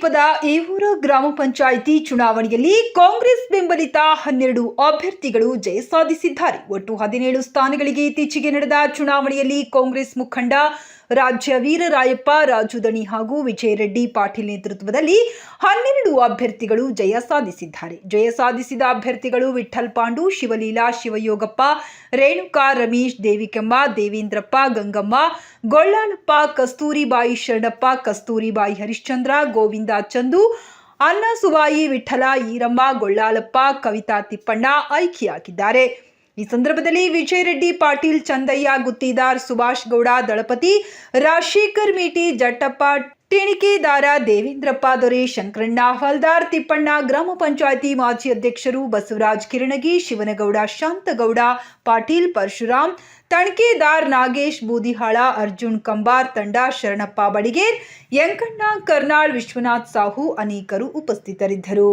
ಶಿವಮೊಗ್ಗದ ಈವೂರ ಗ್ರಾಮ ಪಂಚಾಯಿತಿ ಚುನಾವಣೆಯಲ್ಲಿ ಕಾಂಗ್ರೆಸ್ ಬೆಂಬಲಿತ ಹನ್ನೆರಡು ಅಭ್ಯರ್ಥಿಗಳು ಜಯ ಸಾಧಿಸಿದ್ದಾರೆ. ಒಟ್ಟು ಹದಿನೇಳು ಸ್ಥಾನಗಳಿಗೆ ಇತ್ತೀಚೆಗೆ ನಡೆದ ಚುನಾವಣೆಯಲ್ಲಿ ಕಾಂಗ್ರೆಸ್ ಮುಖಂಡ ರಾಜ್ಯ ವೀರರಾಯಪ್ಪ ರಾಜುದಣಿ ಹಾಗೂ ವಿಜಯರೆಡ್ಡಿ ಪಾಟೀಲ್ ನೇತೃತ್ವದಲ್ಲಿ ಹನ್ನೆರಡು ಅಭ್ಯರ್ಥಿಗಳು ಜಯ ಸಾಧಿಸಿದ್ದಾರೆ. ಜಯ ಸಾಧಿಸಿದ ಅಭ್ಯರ್ಥಿಗಳು ವಿಠಲ್ ಪಾಂಡು, ಶಿವಲೀಲಾ, ಶಿವಯೋಗಪ್ಪ, ರೇಣುಕಾ ರಮೇಶ್ ದೇವಿಕಮ್ಮ ದೇವೇಂದ್ರಪ್ಪ, ಗಂಗಮ್ಮ ಗೊಳ್ಳಾಲಪ್ಪ ಕಸ್ತೂರಿಬಾಯಿ ಶರಣಪ್ಪ, ಕಸ್ತೂರಿಬಾಯಿ ಹರಿಶ್ಚಂದ್ರ, ಗೋವಿಂದ ಚಂದು ಅನ್ನ ಸುಬಾಯಿ ವಿಠಲ ಈರಮ್ಮ, ಗೊಳ್ಳಾಲಪ್ಪ, ಕವಿತಾ ತಿಪ್ಪಣ್ಣ ಆಯ್ಕೆಯಾಗಿದ್ದಾರೆ ಈ ಸಂದರ್ಭದಲ್ಲಿ ವಿಜಯ್ ರೆಡ್ಡಿ, ಪಾಟೀಲ್ ಚಂದಯ್ಯ, ಗುತ್ತಿದಾರ್ ಸುಭಾಷ್ ಗೌಡ, ದಳಪತಿ ರಾಜಶೇಖರ್ ಮೇಟಿ, ಜಟ್ಟಪ್ಪ ಟಿಣಿಕೆದಾರ ದೇವೇಂದ್ರಪ್ಪ ದೊರೆ, ಶಂಕರಣ್ಣ, ಹಲ್ದಾರ್ ತಿಪ್ಪಣ್ಣ, ಗ್ರಾಮ ಪಂಚಾಯಿತಿ ಮಾಜಿ ಅಧ್ಯಕ್ಷರು ಬಸವರಾಜ್ ಕಿರಣಗಿ, ಶಿವನಗೌಡ ಶಾಂತಗೌಡ, ಪಾಟೀಲ್ ಪರಶುರಾಮ್, ತಣಕೇದಾರ್ ನಾಗೇಶ್, ಬೂದಿಹಾಳ, ಅರ್ಜುನ್ ಕಂಬಾರ್, ತಂಡ ಶರಣಪ್ಪ ಬಡಿಗೇರ್ ಯಂಕಣ್ಣ ಕರ್ನಾಳ್, ವಿಶ್ವನಾಥ್ ಸಾಹು ಅನೇಕರು ಉಪಸ್ಥಿತರಿದ್ದರು.